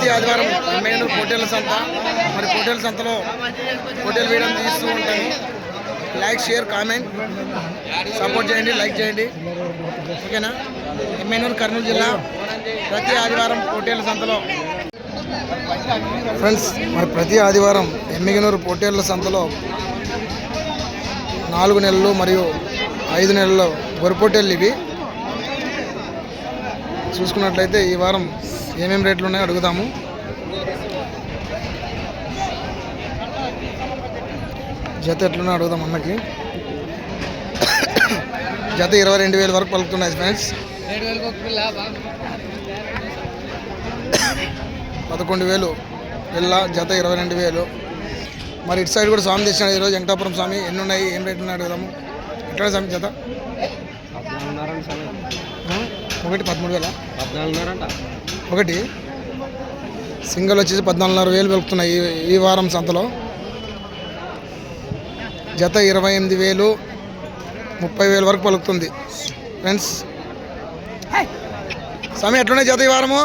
ప్రతి ఆదివారం మెయిన్ పోటీల సంత. మరి పోటీల సంతలో పోటీలు వేయడం తీస్తూ ఉంటాను. Like share comment. సపోర్ట్ చేయండి లైక్ చేయండి. ఓకేనా? ఎమ్మెనూరు కర్నూలు జిల్లా ప్రతి ఆదివారం పోటీల సంతలో. ఫ్రెండ్స్ మరి ప్రతి ఆదివారం ఎమ్మిగనూరు పోటీల సంతలో నాలుగు నెలలు మరియు ఐదు నెలలు గొర్రెపోటీలు ఇవి. చూసుకున్నట్లయితే ఈ వారం ఏమేమి రేట్లు ఉన్నాయో అడుగుదాము. జత ఎట్లున్నా అడుగుదాం అన్నకి. జత ఇరవై రెండు వేల వరకు పలుకుతున్నాయి ఫ్రెండ్స్. పదకొండు వేలు పిల్ల జత ఇరవై రెండు వేలు. మరి ఇటు సైడ్ కూడా స్వామి తెచ్చినాడు ఈరోజు వెంకటాపురం స్వామి. ఎన్ని ఉన్నాయి ఏం రేట్లు ఉన్నాయి అడుగుదాము. ఎట్లా స్వామి జత? ఒకటి పదమూడు వేల? పద్నాలుగున్నరంట. ఒకటి. సింగిల్ వచ్చేసి పద్నాలుగున్నర వేలు వెలుపుతున్నాయి ఈ ఈ వారం సంతలో. జత ఇరవై ఎనిమిది వేలు ముప్పై వేలు వరకు పలుకుతుంది. ఫ్రెండ్స్ స్వామి ఎట్లున్నాయి జత ఈ వారము?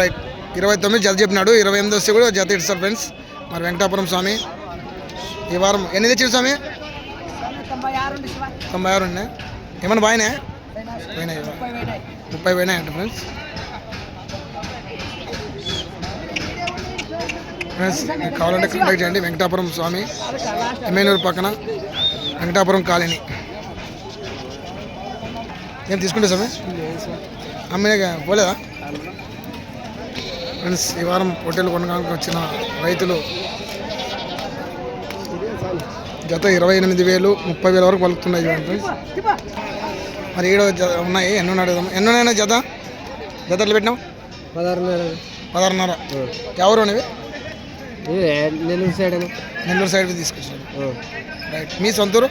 రైట్ ఇరవై తొమ్మిది జత చెప్పినాడు ఇరవై ఎనిమిది వస్తే కూడా జత ఇస్తారు ఫ్రెండ్స్ మరి వెంకటాపురం స్వామి ఈ వారం ఎన్ని తెచ్చారు స్వామి? తొంభై ఆరు ఉన్నాయి ఏమన్నా బాగానే. పోయినాయి? ముప్పై పోయినాయి. అంట ఫ్రెండ్స్. ఫ్రెండ్స్ మీకు కావాలంటే కాంటాక్ట్ చేయండి. వెంకటాపురం స్వామి ఎమ్మెనూరు పక్కన వెంకటాపురం కాలనీ. ఏం తీసుకుంటే స్వామి? అమ్మిన పోలేదా? ఫ్రెండ్స్ ఈ వారం పొట్టేలు కొనడానికి వచ్చిన రైతులు జత ఇరవై ఎనిమిది వేలు ముప్పై వేల వరకు పలుకుతున్నాయి చూడండి ఫ్రెండ్స్ మరి ఏడో జత ఉన్నాయి ఎన్ని అడుగుదాం. ఎన్ని ఉన్నాయి జత? జత ఎట్లా పెట్టినాం పదహారున్నర. పదహారున్నర ఎవరు అనేవి? నెల్లూరు సైడ్ నెల్లూరు సైడ్ తీసుకొచ్చాను రైట్ మీ సొంతూరు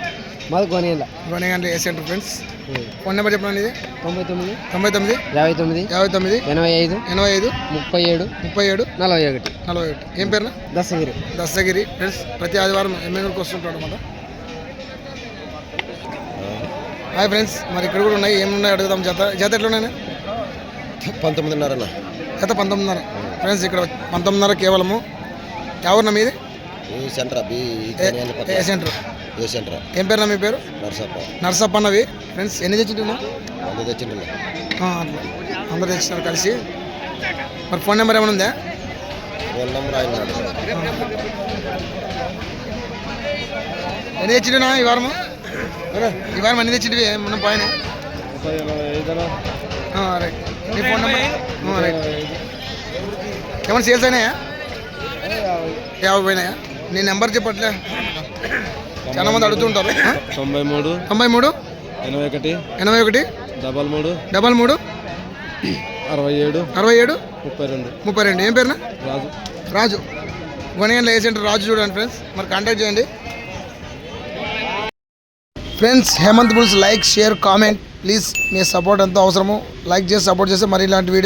మాది కొనేల గొనగండ్ల ఏ సెంటర్ ఫ్రెండ్స్ ఫోన్ నెంబర్ చెప్పండి ఇది తొంభై తొమ్మిది. తొంభై తొమ్మిది. యాభై తొమ్మిది. యాభై తొమ్మిది. ఎనభై ఐదు. ఎనభై ఐదు. ముప్పై ఏడు. ముప్పై ఏడు. నలభై ఒకటి. నలభై ఒకటి. ఏం పేరున? దశగిరి దస్తగిరి ఫ్రెండ్స్ ప్రతి ఆదివారం ఎమ్మెల్యేకి వస్తుంటాడు అనమాట హాయ్ ఫ్రెండ్స్ మరి ఇక్కడ కూడా ఉన్నాయి. ఏమున్నాయి అడుగుదాం. జత జత ఎట్లా ఉన్నాయి పంతొమ్మిదిన్నర జత పంతొమ్మిదిన్నర. ఫ్రెండ్స్ ఇక్కడ పంతొమ్మిదిన్నర కేవలము ఎవరిన మీది? సెంటర్ ఏ- సెంటర్? ఏ సెంటర్? ఏం పేరునా మీ పేరు? నర్సప్ప. నర్సప్ప అన్నవి. ఫ్రెండ్స్ ఎన్ని తెచ్చింటున్నా అట్లా అందరూ తెచ్చినారు కలిసి. మరి ఫోన్ నెంబర్ ఏమైనా ఉందా? ఫోన్ నెంబర్ ఆయన ఎన్ని తెచ్చింటున్నా ఈ వారము ఈ వారం ఎన్ని తెచ్చింటివి? మొన్న పైన రైట్. Phone number? రైట్. ఏమైనా సేల్స్ అయినాయా? యాభై పోయినాయా నీ నెంబర్ చెప్పట్లే. చాలా మంది అడుగుతుంటారు? తొంభై మూడు తొంభై మూడు? ఎనభై ఒకటి ఎనభై ఒకటి? డబల్ మూడు డబల్ మూడు? అరవై ఏడు అరవై ఏడు? ముప్పై రెండు. ముప్పై రెండు. ఏం పేరునా? రాజు. రాజు. గొనగండ్ల ఏ సెంటర్ రాజు చూడండి ఫ్రెండ్స్ మరి కాంటాక్ట్ చేయండి. Friends Hemanth bulls like share comment please me support ఎంతో అవసరము. లైక్ చేసి సపోర్ట్ చేస్తే మరి ఇలాంటి వీడియో